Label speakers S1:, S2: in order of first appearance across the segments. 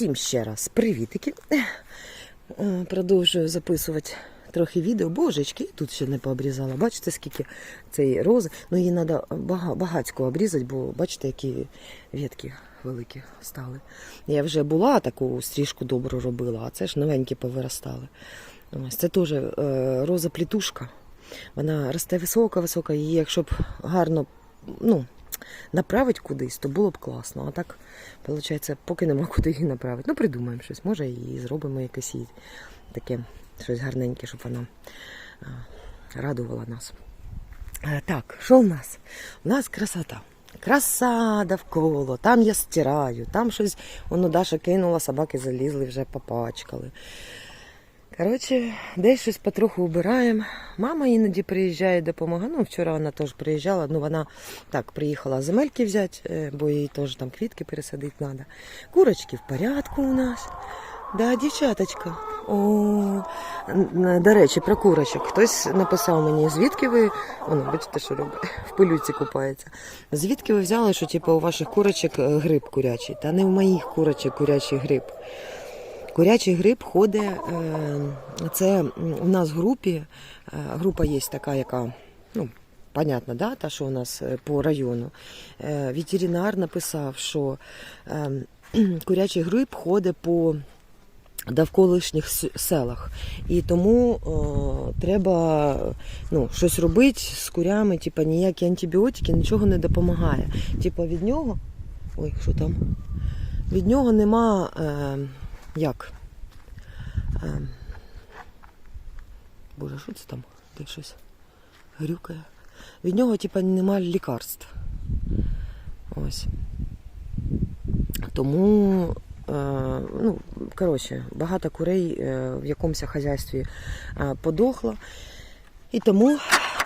S1: Всім ще раз привітики. Е, Продовжую записувати трохи відео. Божечки, тут ще не пообрізала. Бачите, скільки цієї рози. Ну її треба бага, багацько обрізати, бо бачите, які ветки великі стали. Я вже була таку стрижку добру робила, а це ж новенькі повиростали. Ось це теж е, роза плітушка. Вона росте висока-висока, її, якщо б гарно ну, направить кудись, то було б класно. А так, виходить, поки нема куди її направити. Ну, придумаємо щось. Може, і зробимо якесь їй таке щось гарненьке, щоб вона радувала нас. Е, Так, що в нас? У нас красота. Краса довкола, там я стираю, там щось воно Даша кинула, собаки залізли, вже попачкали. Коротше, десь щось потроху вбираємо. Мама іноді приїжджає, допомагає. Ну, вчора вона теж приїжджала. Ну, вона так приїхала земельки взяти, е, бо їй теж там квітки пересадити треба. Курочки в порядку у нас. Да, дівчаточка. О, до речі, про курочок. Хтось написав мені, звідки ви. Воно, бачите, що робить? В пилюці купається. Звідки ви взяли, що типу, у ваших курочок е, гриб курячий? Та не у моїх курочок курячий гриб. Курячий гриб ходить, е, це у нас в групі, е, група є така, яка, ну, понятно, да, та, що у нас е, по району. Ветеринар написав, що курячий гриб ходить по довколишніх селах. І тому е, треба ну, щось робити з курями, типу, ніякі антибіотики, нічого не допомагає. Типу від нього. Ой, що там? Від нього нема. Е, як? Е, Боже, що це там? Де щось грюкає. Від нього, типа, нема лікарств. Ось. Тому, е, ну, коротше, багато курей е, в якомусь хазяйстві е, подохло. І тому,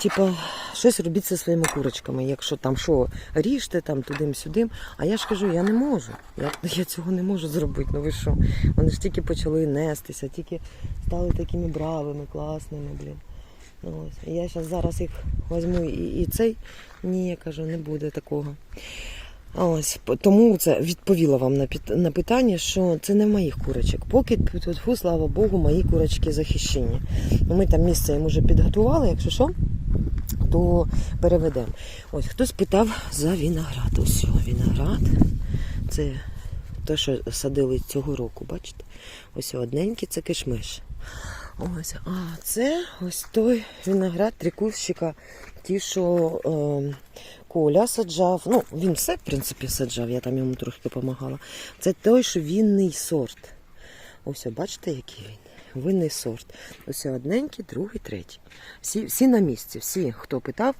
S1: типа, щось робіть зі своїми курочками. Якщо там що, ріжте там туди-сюди. А я ж кажу, я не можу. Я, я цього не можу зробити. Ну ви що? Вони ж тільки почали нестися, тільки стали такими бравими, класними, блін. Ну, ось. Я зараз зараз їх візьму і, і цей. Ні, я кажу, не буде такого. Ось тому це відповіла вам на на питання, що це не моїх курочок. Поки слава Богу, мої курочки захищені. Ми там місце їм вже підготували, якщо що, то переведемо. Ось хтось питав за виноград. Ось виноград. Це те, що садили цього року, бачите? Ось одненький це кишмиш. Ось, а це ось той виноград трикущика, ті, що е, Коля саджав. Ну, він все, в принципі, саджав, я там йому трохи допомагала. Це той, що вінний сорт. Ось, бачите, який він? Винний сорт. Ось одненький, другий, третій. Всі, всі на місці, всі, хто питав,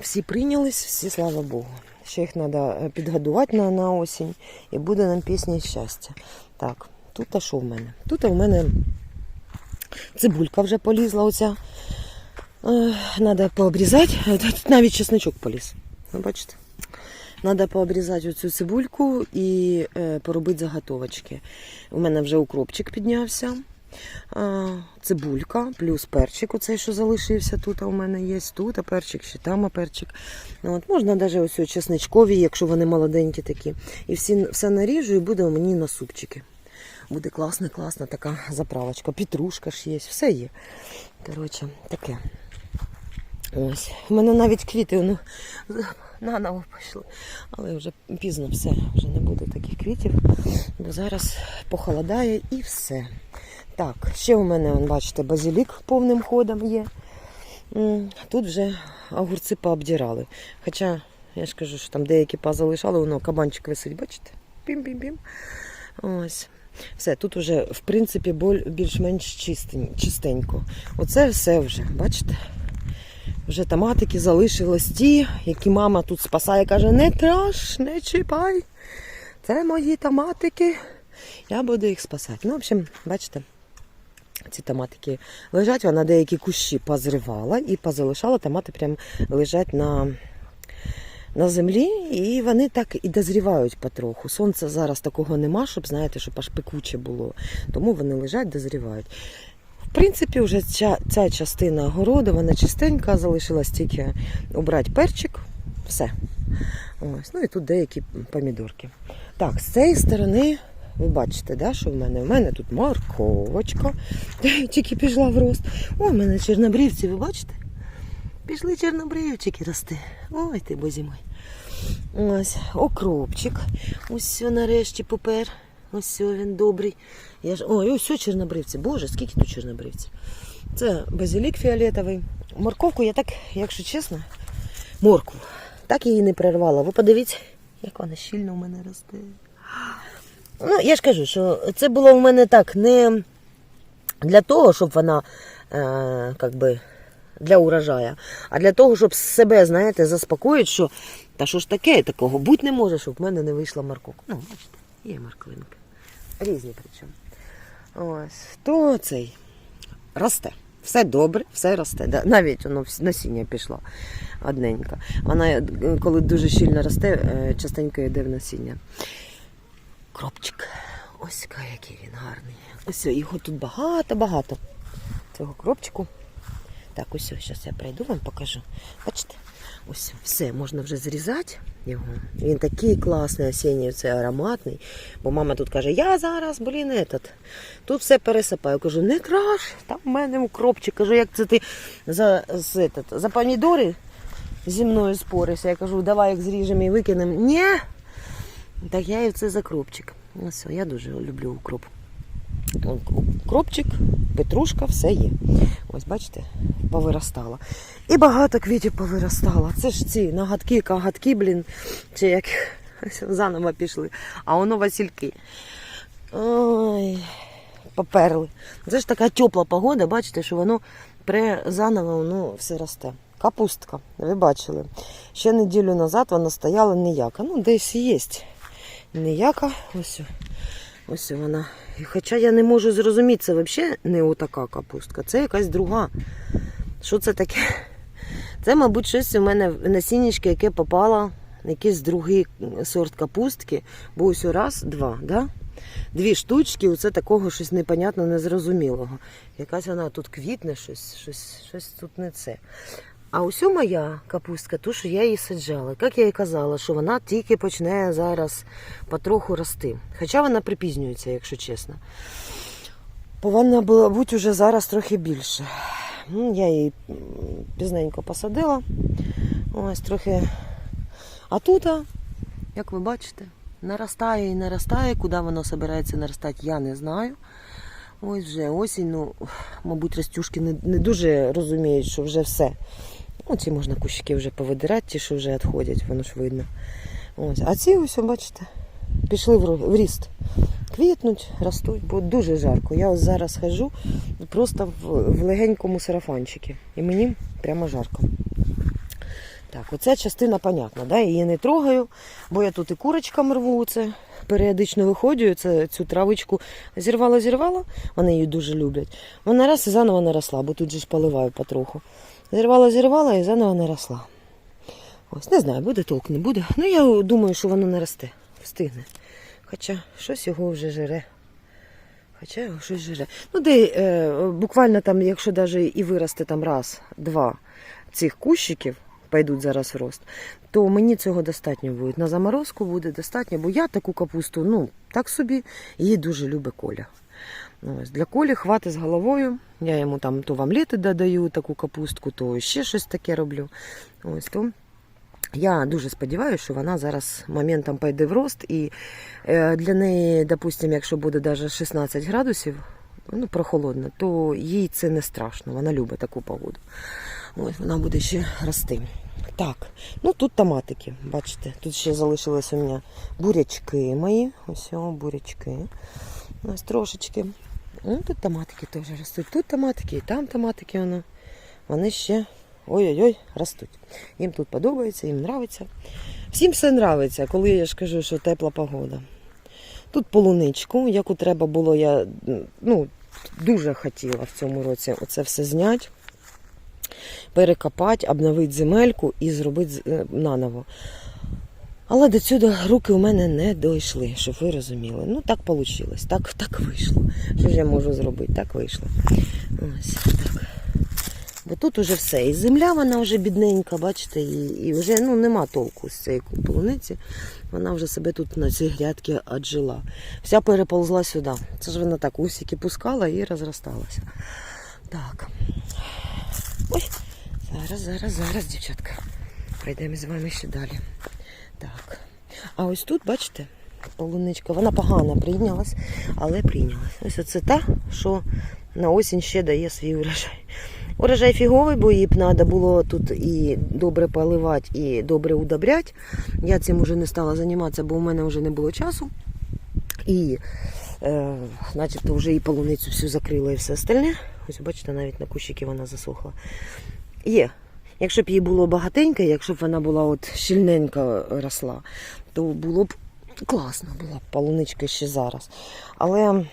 S1: всі прийнялись, всі, слава Богу. Ще їх треба підгодувати на, на осінь, і буде нам пісня щастя. Так, тут а що в мене? Тут у мене цибулька вже полізла оця. Треба пообрізати. Е, Тут навіть чесничок поліз. Ви бачите? Треба пообрізати оцю цибульку і е, поробити заготовочки. У мене вже укропчик піднявся. Цибулька, плюс перчик, оцей, що залишився тут, а у мене є тут, а перчик, ще там а перчик. От, можна навіть ось чесничкові, якщо вони молоденькі такі. І всі, все наріжу і буде у мені на супчики. Буде класна, класна така заправочка. Петрушка ж є, все є. Коротше, таке. Ось. У мене навіть квіти ну, наново пішли. Але вже пізно все, вже не буде таких квітів, бо зараз похолодає і все. Так, ще у мене, бачите, базилік повним ходом є. Тут вже огурці пообдирали. Хоча, я ж кажу, що там деякі позалишали, воно кабанчик висить, бачите? Пім-пім-пім. Ось. Все, тут вже, в принципі, більш-менш чистенько. Оце все вже, бачите? Вже томатики залишились ті, які мама тут спасає, каже, не траш, не чіпай. Це мої томатики. Я буду їх спасати. Ну, в общем, бачите, ці томатики лежать, вона деякі кущі позривала і позалишала, томати прям лежать на, на землі, і вони так і дозрівають потроху. Сонця зараз такого нема, щоб, знаєте, щоб аж пекуче було. Тому вони лежать, дозрівають. В принципі, вже ця, ця частина городу, вона чистенька, залишилась тільки обрати перчик, все. Ось. Ну і тут деякі помідорки. Так, з цієї сторони ви бачите, да, що в мене? У мене тут морковочка, тільки пішла в рост. О, в мене чорнобрівці, ви бачите? Пішли чорнобривчики рости. Ой ти бозі мой. Ось, окропчик. Ось все нарешті попер. Ось він добрий. Я ж... Ой, ось все чорнобривці. Боже, скільки тут чорнобривців. Це базилік фіолетовий. Морковку я так, якщо чесно, моркву. Так її не прервала. Ви подивіться, як вона щільно у мене росте. Ну, я ж кажу, що це було у мене так не для того, щоб вона е, как би, для урожая, а для того, щоб себе, знаєте, заспокоїти, що та що ж таке, такого бути не може, щоб в мене не вийшла морковка. Ну, бачите, є морквинки. Різні причому. Ось, то цей росте. Все добре, все росте. Навіть воно насіння пішло одненько. Вона, е, коли дуже щільно росте, е, частенько йде в насіння. Кропчик. Ось який він гарний. Ось його тут багато-багато. Цього кропчику. Так, ось, зараз я прийду вам покажу. Бачите? Ось все, можна вже зрізати його. Він такий класний осінній, це ароматний. Бо мама тут каже, я зараз, блін, этот, тут все пересипаю. Кажу, не краш, там в мене укропчик. Кажу, як це ти за, з, этот, за помідори зі мною споришся. Я кажу, давай їх зріжемо і викинемо. Ні. Так я і це за кропчик. Ось, я дуже люблю укроп. Кропчик, петрушка, все є. Ось, бачите, повиростала. І багато квітів повиростало. Це ж ці нагадки, кагадки, блін, чи як заново пішли. А воно васильки. Ой, поперли. Це ж така тепла погода, бачите, що воно пре заново воно все росте. Капустка, ви бачили. Ще неділю назад вона стояла ніяка. Ну, десь є ніяка. Ось. Ось вона. І Хоча я не можу зрозуміти, це взагалі не отака капустка, це якась друга. Що це таке? Це, мабуть, щось у мене насіннячко, яке попало, якийсь другий сорт капустки. Бо ось раз, два, да? Дві штучки, оце такого щось непонятно, незрозумілого. Якась вона тут квітне, щось, щось, щось тут не це. А ось моя капустка, ту, що я її саджала. Як я і казала, що вона тільки почне зараз потроху рости. Хоча вона припізнюється, якщо чесно. Повинна була бути вже зараз трохи більше. Ну, Я її пізненько посадила. Ось трохи. А тут, як ви бачите, наростає і наростає. Куди воно збирається наростати, я не знаю. Ось вже осінь, ну, мабуть, ростюшки не, не дуже розуміють, що вже все. Ну, ці можна кущики вже повидирати, ті, що вже відходять, воно ж видно. Ось. А ці ось, бачите, пішли в, ріст. Квітнуть, ростуть, бо дуже жарко. Я ось зараз хожу просто в, легенькому сарафанчику. І мені прямо жарко. Так, оця частина понятна, да? її не трогаю, бо я тут і курочкам рву, це періодично виходжу, це, цю травичку зірвала, зірвала, вони її дуже люблять. Вона раз і заново наросла, бо тут же ж поливаю потроху. Зірвала, зірвала і заново наросла. Ось, не знаю, буде толк, не буде. Ну, я думаю, що воно не росте, встигне. Хоча щось його вже жере. Хоча його щось жере. Ну, де е, буквально там, якщо навіть і виросте там раз, два цих кущиків, пойдуть зараз в рост, то мені цього достатньо буде. На заморозку буде достатньо, бо я таку капусту, ну, так собі, її дуже любить Коля. Ось, для Колі хвати з головою. Я йому там то в омлети додаю таку капустку, то ще щось таке роблю. Ось то. Я дуже сподіваюся, що вона зараз моментом пойде в рост, і е, для неї, допустимо, якщо буде навіть 16 градусів, ну, прохолодно, то їй це не страшно. Вона любить таку погоду. Ось вона буде ще рости. Так, ну тут томатики, бачите, тут ще залишились у мене бурячки мої. Ось бурячки. Ось трошечки. Ну, тут томатики теж ростуть. Тут томатики і там томатики воно. Вони ще ой-ой-ой ростуть. Їм тут подобається, їм подобається. Всім все подобається, коли я ж кажу, що тепла погода. Тут полуничку, яку треба було, я ну, дуже хотіла в цьому році оце все зняти, перекопати, обновити земельку і зробити е, наново. Але до цього руки у мене не дійшли, щоб ви розуміли. Ну так вийшло, так, так вийшло. Що ж я можу зробити? Так вийшло. Ось так. Бо тут уже все. І земля вона вже бідненька, бачите, і, і вже ну, нема толку з цієї полуниці. Вона вже себе тут на цій грядці отжила. Вся переползла сюди. Це ж вона так усики пускала і розросталася. Так. Ой, зараз, зараз, зараз, дівчатка. Пройдемо з вами ще далі. Так. А ось тут, бачите, полуничка, вона погано прийнялась, але прийнялась. Ось оце та, що на осінь ще дає свій урожай. Урожай фіговий, бо її б треба було тут і добре поливати, і добре удобряти. Я цим вже не стала займатися, бо у мене вже не було часу. І е, начебто вже і полуницю всю закрила і все остальне. Ось бачите, навіть на кущики вона засохла. Є. Якщо б її було багатенько, якщо б вона була от щільненько росла, то було б класно, була б полуничка ще зараз. Але,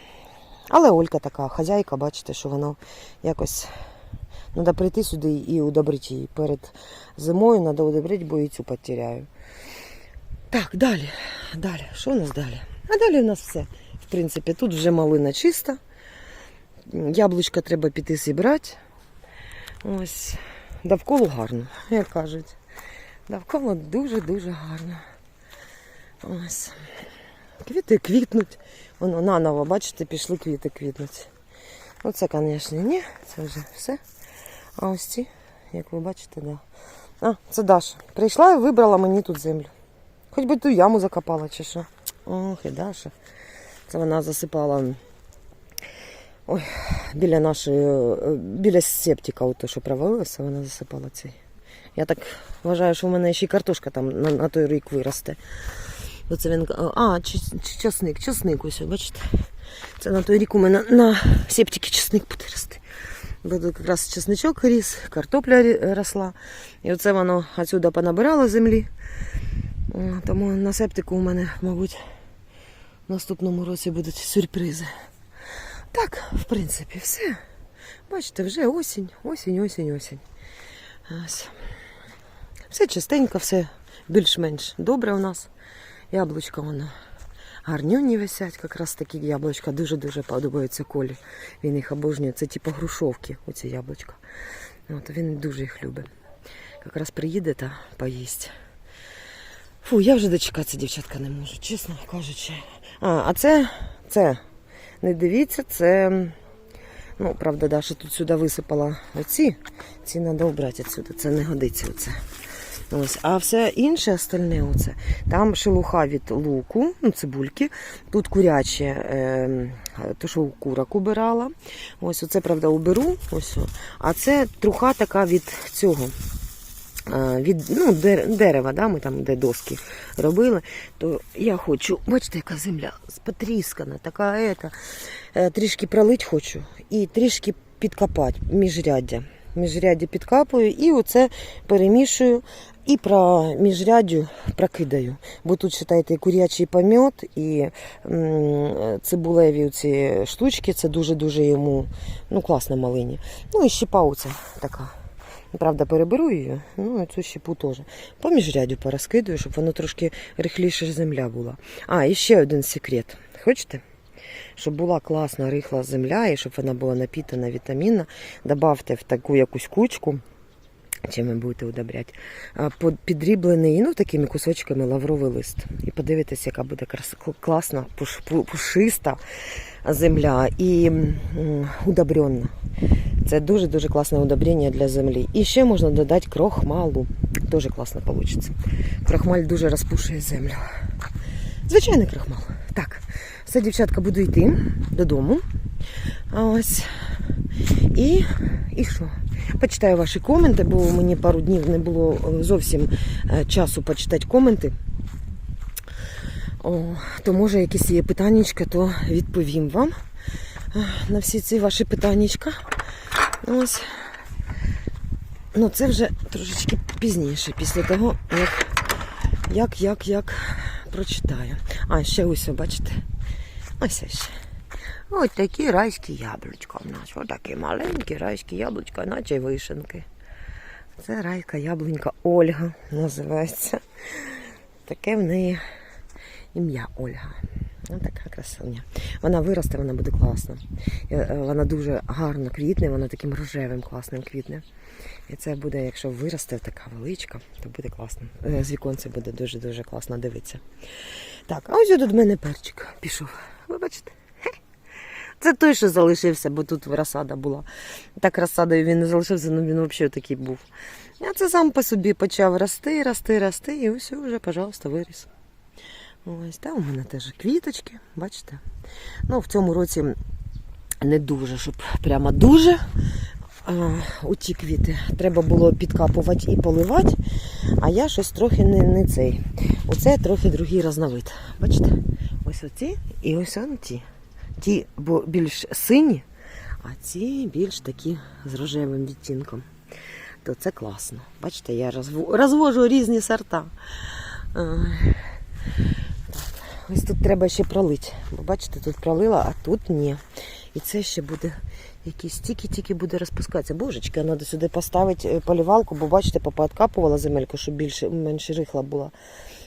S1: але Олька така хазяйка, бачите, що вона якось треба прийти сюди і удобрити її. Перед зимою треба удобрити, бо і цю потеряю. Так, далі. Далі. Що у нас далі? А далі у нас все. В принципі, тут вже малина чиста. Яблучка треба піти зібрати. Ось. Довкола гарно, як кажуть. Довкола дуже-дуже гарно. Ось. Квіти квітнуть. Воно наново, бачите, пішли квіти квітнуть. Оце, звісно, ні, це вже все. А ось ці, як ви бачите, да. А, це Даша. Прийшла і вибрала мені тут землю. Хоч би ту яму закопала чи що. Ох, і Даша. Це вона засипала ой, біля нашої, біля септика, ото, що провалилося, вона засипала цей. Я так вважаю, що в мене ще й картошка там на, на той рік виросте. Оце він, а, часник, часник ось, бачите. Це на той рік у мене на септики часник буде рости. Бо якраз чесничок ріс, картопля росла. І оце воно отсюди понабирало землі. Тому на септику у мене, мабуть, в наступному році будуть сюрпризи. Так, в принципі, все. Бачите, вже осінь, осінь, осінь, осінь. Все чистенько, все більш-менш добре у нас. Яблучка воно гарнюні висять, якраз такі яблучка дуже-дуже подобаються колі. Він їх обожнює. Це типу грушовки, оці яблучка. От, він дуже їх любить. Якраз приїде та поїсть. Фу, я вже дочекатися, дівчатка, не можу, чесно кажучи. А, а це, це, не дивіться, це. Ну, правда, Даша тут сюди висипала оці. Ці треба обрати відсюди, це не годиться оце. Ось, а все інше остальне оце. Там шелуха від луку, ну, цибульки. Тут куряче, е, то, що курок убирала. Ось оце, правда, уберу. Ось. А це труха така від цього. Е, Від ну, дерева, да, ми там де доски робили, то я хочу, бачите, яка земля потріскана, така ета, е, трішки пролить хочу і трішки підкопати міжряддя. Міжряддя підкапую і оце перемішую і про міжряддю прокидаю. Бо тут, читайте, курячий помет, і цибулеві ці штучки, це дуже-дуже йому ну, класно малині. Ну і щепа оця така. Правда, переберу її, ну і цю щепу теж. По міжрядю порозкидую, щоб воно трошки рихліше земля була. А, і ще один секрет. Хочете? Щоб була класна рихла земля і щоб вона була напітана вітамінна, добавте в таку якусь кучку, чим ви будете удобряти, підріблений ну, такими кусочками лавровий лист. І подивитесь, яка буде класна, пушиста земля і м, удобренна. Це дуже-дуже класне удобрення для землі. І ще можна додати крохмалу. Дуже класно вийде. Крохмаль дуже розпушує землю. Звичайний крохмал. Так, все, дівчатка, буду йти додому. Ось. І, і що? Почитаю ваші коменти, бо мені пару днів не було е, зовсім е, часу почитати коменти. О, то може якісь є питаннячка, то відповім вам е, на всі ці ваші питаннячка. Ось. Ну, це вже трошечки пізніше, після того, як, як, як, як прочитаю. А, ще ось, бачите. Ось ще. Ось такі райські яблучка в нас. Ось такі маленькі райські яблучка, наче вишенки. Це райка яблунька Ольга називається. Таке в неї ім'я Ольга. Ну, така красуня. Вона виросте, вона буде класна. Е, е, Вона дуже гарно квітне, вона таким рожевим класним квітне. І це буде, якщо виросте така величка, то буде класно. Е, З віконця буде дуже-дуже класно дивитися. Так, а ось тут в мене перчик пішов. Ви бачите? Це той, що залишився, бо тут розсада була. Так розсадою він не залишився, ну він взагалі такий був. А це сам по собі почав рости, рости, рости, і ось вже, пожалуйста, виріс. Ось там у мене теж квіточки, бачите? Ну, в цьому році не дуже, щоб прямо дуже. А, у ті квіти треба було підкапувати і поливати, а я щось трохи не, не цей. Оце трохи другий різновид. Бачите? Ось оці і ось он ті. Ті бо більш сині, а ці більш такі з рожевим відтінком. То це класно. Бачите, я розво- розвожу різні сорта. Ось тут треба ще пролити. Бо бачите, тут пролила, а тут ні. І це ще буде якийсь тільки-тільки буде розпускатися. Божечки, треба сюди поставити е, полівалку, бо бачите, папа откапувала земельку, щоб більше менше рихла була.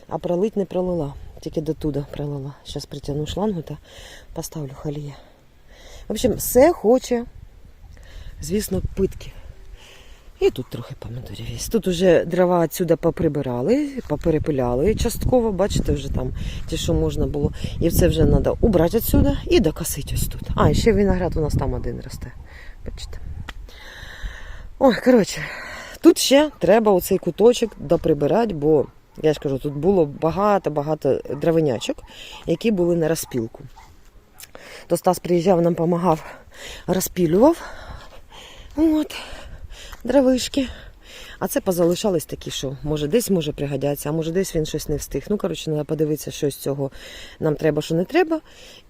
S1: А пролить не пролила. Тільки до туди пролила. Зараз притягну шлангу та поставлю халіє. В общем, все хоче, звісно, питки. І тут трохи помідорів є. Тут уже дрова відсюди поприбирали, поперепиляли частково, бачите, вже там ті, що можна було. І це вже треба убрати відсюди і докосити ось тут. А, і ще виноград у нас там один росте. Бачите. Ой, коротше, тут ще треба оцей куточок доприбирати, бо я ж кажу, тут було багато-багато дровинячок, які були на розпілку. То Стас приїжджав, нам допомагав, розпілював. От дровишки. А це позалишались такі, що може десь може пригодяться, а може десь він щось не встиг. Ну, коротше, треба подивитися, що з цього нам треба, що не треба.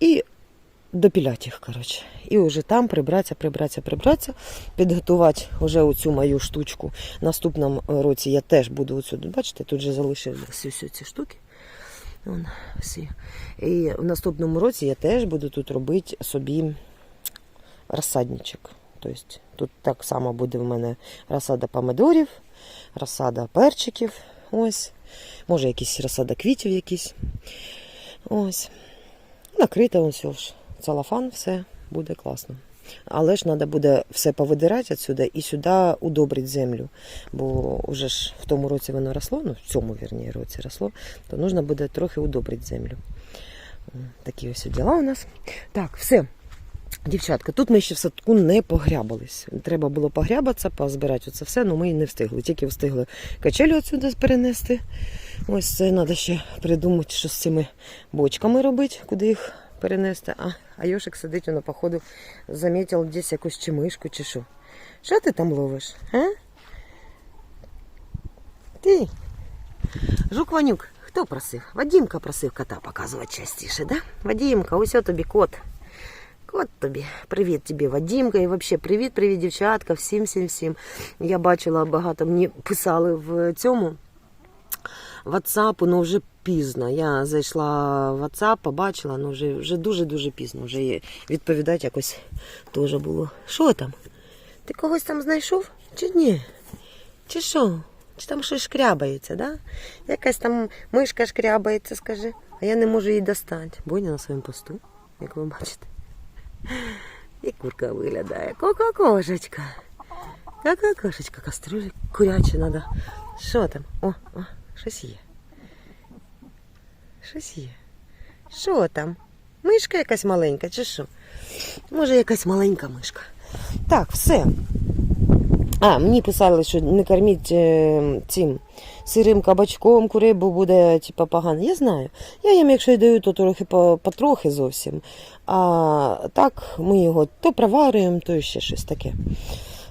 S1: І допіляти їх, коротше. І вже там прибратися, прибратися, прибратися, підготувати вже оцю мою штучку. Наступному році я теж буду оцю, бачите, тут же залишилися всі ці штуки. Вон, всі. І в наступному році я теж буду тут робити собі розсадничок. Тобто тут так само буде в мене розсада помидорів, розсада перчиків. Ось. Може, якісь розсада квітів якісь. Ось. Накрита ось ж. Целофан, все буде класно. Але ж треба буде все повидирати відсюди і сюди удобрити землю. Бо вже ж в тому році воно росло, ну в цьому вірні році росло, то потрібно буде трохи удобрити землю. Такі ось діла у нас. Так, все. Дівчатка, тут ми ще в садку не погрябались. Треба було погрябатися, позбирати оце все, але ми і не встигли. Тільки встигли качелю отсюди перенести. Ось це треба ще придумати, що з цими бочками робити, куди їх перенести. А, а Йошик сидить, воно, походу, замітив десь якусь чи мишку, чи що. Що ти там ловиш? А? Ти? Жук Ванюк, хто просив? Вадімка просив кота показувати частіше, да? Вадімка, ось тобі кот. От тобі. Привіт тобі, Вадімка. І взагалі привіт, привіт, дівчатка, всім, всім, всім. Я бачила багато, мені писали в цьому WhatsApp, ну вже пізно. Я зайшла в WhatsApp, побачила, ну вже вже дуже-дуже пізно. Вже відповідати якось теж було. Що там? Ти когось там знайшов? Чи ні? Чи що? Чи там щось шкрябається, да? Якась там мишка шкрябається, скажи. А я не можу її достати. Боня на своєму посту, як ви бачите. І курка виглядає. Кока-кошечка. Яка кошечка, кастрюлі куряча надо. Що там? О, о, щось є. Щось є. Що там? Мишка якась маленька, чи що? Може, якась маленька мишка. Так, все. А, мені писали, що не корміть е, цим сирим кабачком курей, бо буде типа, погано. Я знаю. Я їм, якщо й даю, то трохи потрохи зовсім. А так ми його то проварюємо, то ще щось таке.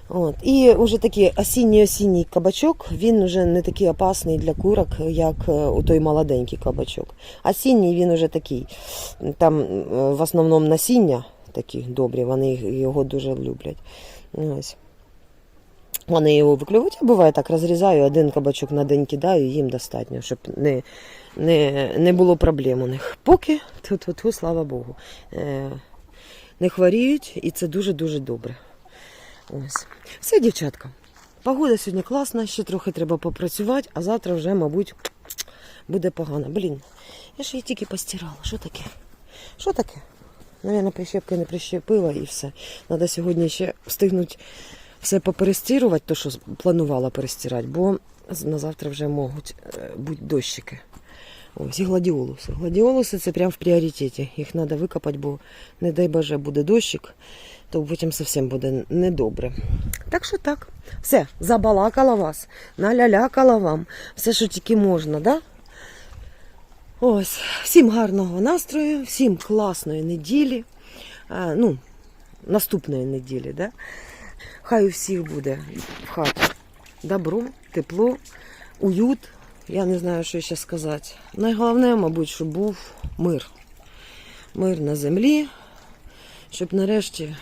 S1: От. І вже такий осінній-осінній кабачок, він вже не такий опасний для курок, як е, у той молоденький кабачок. Осінній він вже такий. Там е, в основному насіння такі добрі, вони його дуже люблять. Ось. Вони його виклюють, а буває так, розрізаю, один кабачок на день кидаю, їм достатньо, щоб не, не, не було проблем у них. Поки, ту-ту-ту, слава Богу, е, не хворіють, і це дуже-дуже добре. Ось. Все, дівчатка. Погода сьогодні класна, ще трохи треба попрацювати, а завтра вже, мабуть, буде погано. Блін, я ж її тільки постирала. Що таке? Що таке? Навірно, прищепки не прищепила і все. Треба сьогодні ще встигнути все поперестірувати, то, що планувала перестирати, бо на завтра вже можуть е, бути дощики. Ось і гладіолуси. Гладіолуси це прямо в пріоритеті. Їх треба викопати, бо не дай боже буде дощик, то потім зовсім буде недобре. Так що так. Все, забалакала вас, налялякала вам. Все, що тільки можна, да? Ось, всім гарного настрою, всім класної неділі. А, ну, наступної неділі, да? Хай у всіх буде в хаті добро, тепло, уют. Я не знаю, що ще сказати. Найголовніше, мабуть, щоб був мир. Мир на землі, щоб нарешті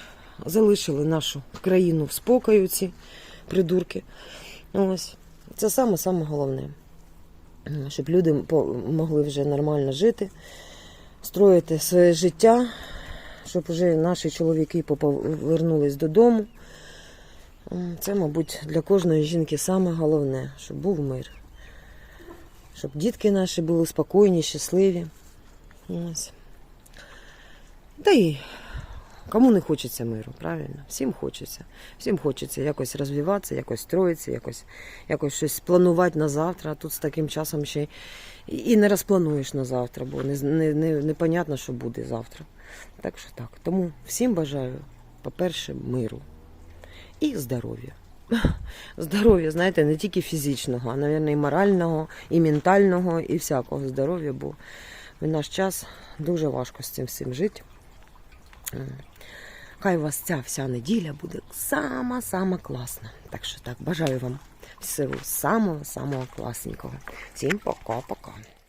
S1: залишили нашу країну в спокою, ці придурки. Ось. Це саме-саме головне. Щоб люди могли вже нормально жити, строїти своє життя, щоб вже наші чоловіки повернулись додому. Це, мабуть, для кожної жінки саме головне, щоб був мир. Щоб дітки наші були спокійні, щасливі. Ось. Та й кому не хочеться миру, правильно? Всім хочеться. Всім хочеться якось розвиватися, якось строїтися, якось, якось щось планувати на завтра. А тут з таким часом ще і не розплануєш на завтра, бо не, не, не, непонятно, що буде завтра. Так що так. Тому всім бажаю, по-перше, миру і здоров'я. Здоров'я, знаєте, не тільки фізичного, а, мабуть, і морального, і ментального, і всякого здоров'я, бо в наш час дуже важко з цим всім жити. Хай у вас ця вся неділя буде сама-сама класна. Так що так, бажаю вам всього самого-самого класненького. Всім пока-пока.